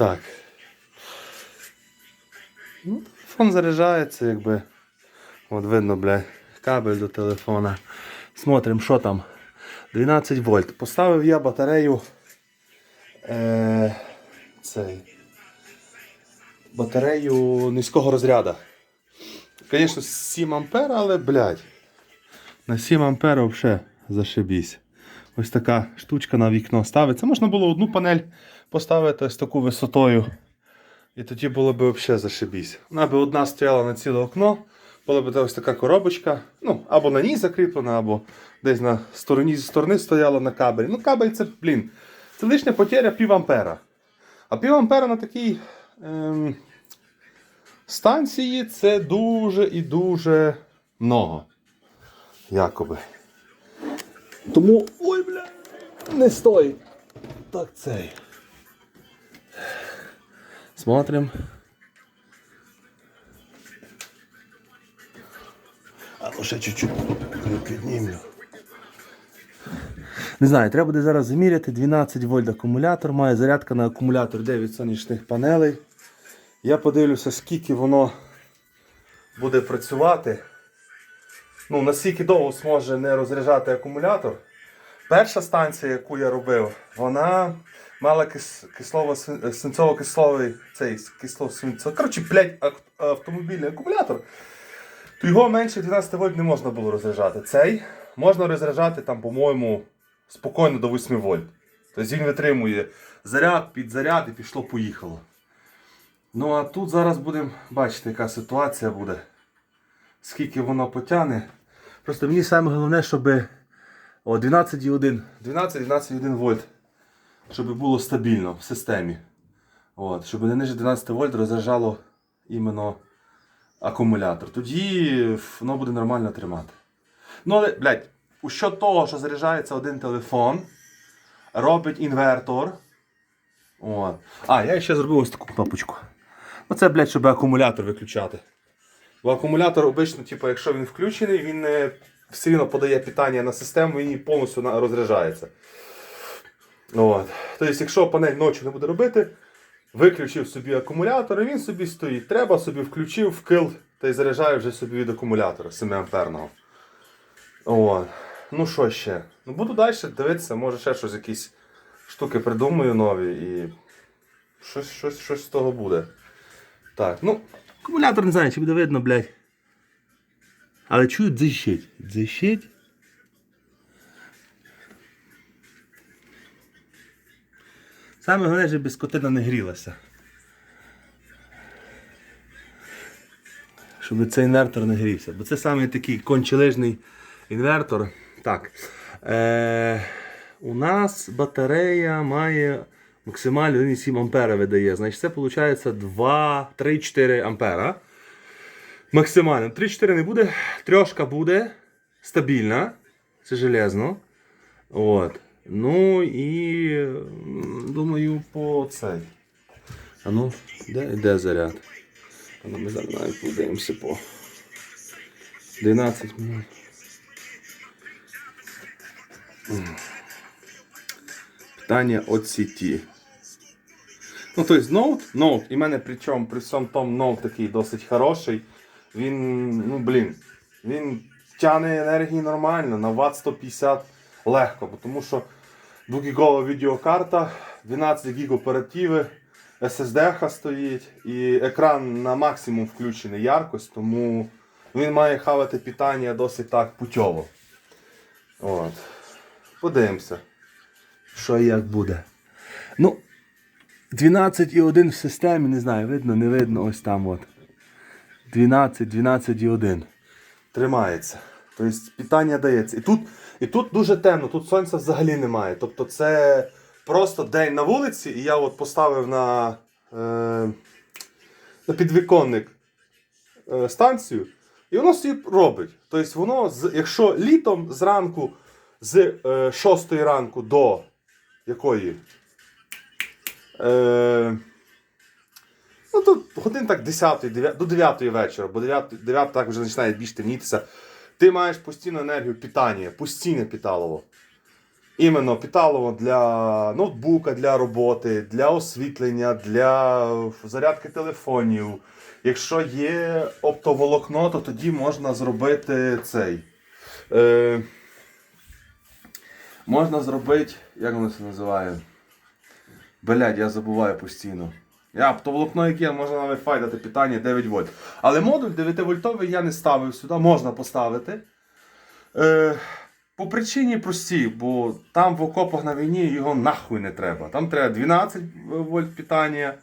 Так. Ну, телефон заряджається, якби. От видно, бля, кабель до телефона. Смотрим, що там. 12 вольт. Поставив я батарею. Е, цей. Батарею низького розряду. Звісно, 7 ампер, але, блядь. На 7 ампер взагалі зашибісь. Ось така штучка на вікно ставиться. Можна було одну панель поставити ось таку висотою. І тоді було б взагалі зашибісь. Вона б одна стояла на ціле окно, була б ось така коробочка. Ну, або на ній закріплена, або десь на стороні зі сторони стояла на кабелі. Ну, кабель це, блін, це лишня потеря пів ампера. А пів ампера на такій ем, станції це дуже і дуже много. Якоби. Тому. Ой, бля, не стой. Так цей. Смотрим. А ну ще чуть-чуть піднімлю. Не знаю, треба буде зараз заміряти 12 вольт акумулятор. Має зарядка на акумулятор 9 сонячних панелей. Я подивлюся, скільки воно буде працювати. Ну, наскільки довго зможе не розряджати акумулятор. Перша станція, яку я робив, вона мала кис, кислово свинцово-кисловий цей кисло свинцово. Коротше, блядь, автомобільний акумулятор. То його менше 12 вольт не можна було розряджати. Цей можна розряджати там, по-моєму, спокійно до 8 вольт. Тобто він витримує заряд, підзаряд і пішло-поїхало. Ну а тут зараз будемо бачити, яка ситуація буде. Скільки воно потягне. Просто мені саме головне, щоб о, 12,1 12-12,1 вольт. Щоб було стабільно в системі. От, щоб не ниже 12 вольт розряджало іменно акумулятор. Тоді воно буде нормально тримати. Ну, але, блядь, у що того, що заряджається один телефон, робить інвертор. От. А, я ще зробив ось таку кнопочку. Оце, блядь, щоб акумулятор виключати. Бо акумулятор обично, типу, якщо він включений, він не все одно подає питання на систему і повністю розряджається. От. Тобто, якщо панель ночі не буде робити, виключив собі акумулятор, і він собі стоїть. Треба собі включив, вкил та й заряджає вже собі від акумулятора 7 амперного. От. Ну що ще? Ну буду далі дивитися, може ще щось якісь штуки придумаю нові і щось, щось, щось з того буде. Так, ну, акумулятор не знаю, чи буде видно, блядь. Але чую дзищить. Дзищить. Саме головне, щоб скотина не грілася. Щоб цей інвертор не грівся. Бо це саме такий кончелижний інвертор. Так. Е, у нас батарея має максимально 1,7 ампера видає. Значить, це виходить 2, 3, 4 ампера. Максимально. 3-4 не буде, трьошка буде стабільна. Це железно. От. Ну і думаю, по цей. А ну, де, де заряд? А ну, ми зараз навіть подивимося по 12 минут. Питання від сіті. Ну, тобто ноут, ноут, і в мене причому при всьому тому ноут такий досить хороший. Він, ну блін, він тягне енергії нормально, на Вт 150 легко, бо тому що 2 гігова відеокарта, 12 гіг оперативи, SSD стоїть і екран на максимум включений яркость, тому він має хавати питання досить так путьово. От. Подивимося, що і як буде. Ну, 12,1 в системі, не знаю, видно, не видно, ось там от. 12, 12,1. Тримається. Тобто питання дається. І тут, і тут дуже темно, тут сонця взагалі немає. Тобто це просто день на вулиці, і я от поставив на, е, на підвіконник е, станцію, і воно собі робить. Тобто воно, якщо літом зранку з е, 6 ранку до якої? Е, Ну тут годин так 10 9, до 9 вечора, бо 9, 9 так вже починає більш темнітися. Ти маєш постійну енергію питання, постійне питалово. іменно питалово для ноутбука, для роботи, для освітлення, для зарядки телефонів. Якщо є оптоволокно, то тоді можна зробити цей. Е, можна зробити, як воно це називає? Блядь, я забуваю постійно. Я оптоволокно яке можна на Wi-Fi дати питання 9 вольт. Але модуль 9 вольтовий я не ставив сюди, можна поставити. Е, по причині простій, бо там в окопах на війні його нахуй не треба. Там треба 12 вольт питання,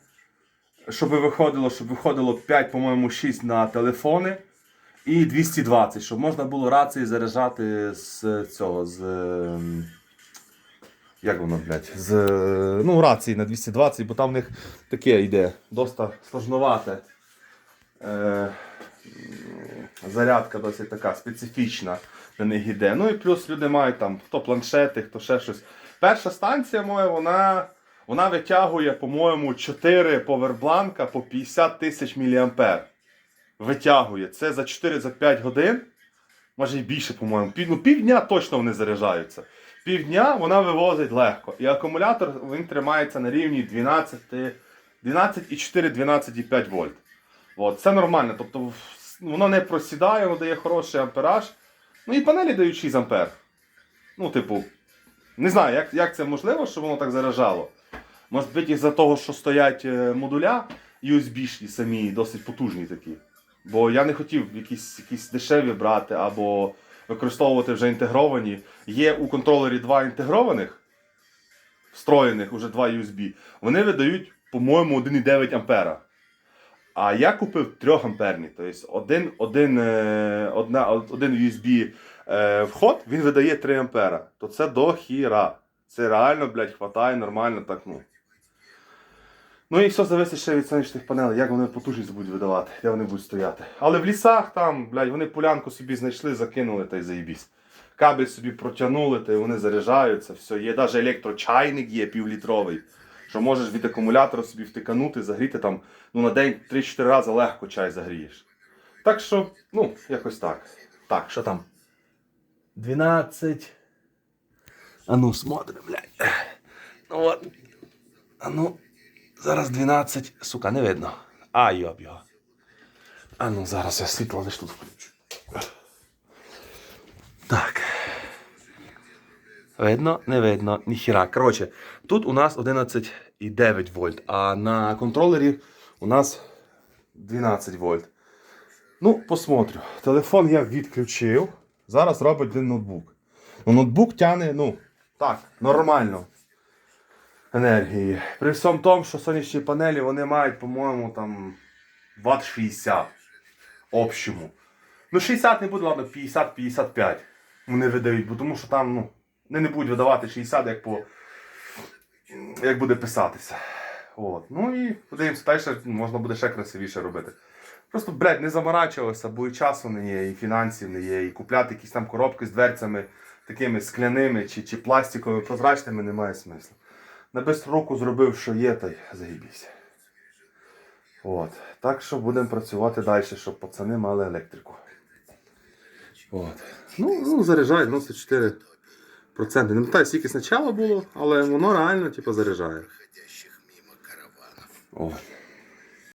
щоб виходило, щоб виходило 5, по-моєму, 6 на телефони. І 220, щоб можна було рації заряджати з цього, з. Як воно, блядь? З ну, рації на 220, бо там в них таке йде, доста сложновате. Е, зарядка досить така специфічна на них йде. Ну і плюс люди мають там хто планшети, хто ще щось. Перша станція моя, вона, вона витягує, по-моєму, 4 повербланка по 50 тисяч мА. Витягує. Це за 4-5 годин. Може і більше, по-моєму. Пів, ну, півдня точно вони заряджаються. Півдня вона вивозить легко. І акумулятор він тримається на рівні 12, 12,4-12,5 вольт. От, це нормально. Тобто воно не просідає, воно дає хороший ампераж. Ну і панелі дають 6 ампер. Ну, типу, не знаю, як, як це можливо, що воно так заряджало. Може бути, із-за того, що стоять е, модуля USB-шні самі, досить потужні такі. Бо я не хотів якісь, якісь дешеві брати або використовувати вже інтегровані. Є у контролері два інтегрованих, встроєних уже два USB. Вони видають, по-моєму, 1,9 ампера. А я купив 3 амперні. Тобто один, один, е, одна, один USB е, вход, він видає 3 ампера. То це до хіра. Це реально, блядь, хватає нормально так, ну. Ну і все зависить ще від сонячних панелей, як вони потужність будуть видавати, де вони будуть стояти. Але в лісах там, блядь, вони полянку собі знайшли, закинули та й заїбісь. Кабель собі протягнули, й вони заряджаються, все. Є навіть електрочайник є півлітровий, що можеш від акумулятора собі втиканути, загріти там, ну на день 3-4 рази легко чай загрієш. Так що, ну, якось так. Так, що там? 12. А ну, смотрим, блядь. Ну от. А ну. Зараз 12. Сука, не видно. А, йоб його. А ну зараз я світло лиш тут включу. Так. Видно, не видно, ніхіра. Коротше, тут у нас 11,9 вольт, а на контролері у нас 12 вольт. Ну, посмотрю. Телефон я відключив. Зараз робить один ноутбук. Ну, ноутбук тягне, ну, так, нормально енергії. При всьому тому, що сонячні панелі вони мають, по-моєму, там Вт 60 общому. Ну, 60 не буде, ладно, 50-55 вони видають, бо тому що там, ну, вони не будуть видавати 60, як по. Як буде писатися. От. Ну і подивимося, далі можна буде ще красивіше робити. Просто, блядь, не заморачувалося, бо і часу не є, і фінансів не є, і купляти якісь там коробки з дверцями такими скляними чи, чи пластиковими прозрачними немає смислу. На бистру зробив, що є, та й заїбіся. От. Так що будемо працювати далі, щоб пацани мали електрику. От. Ну, ну заряджає 94%. Не пам'ятаю, скільки спочатку було, але воно реально типу, заряджає. О.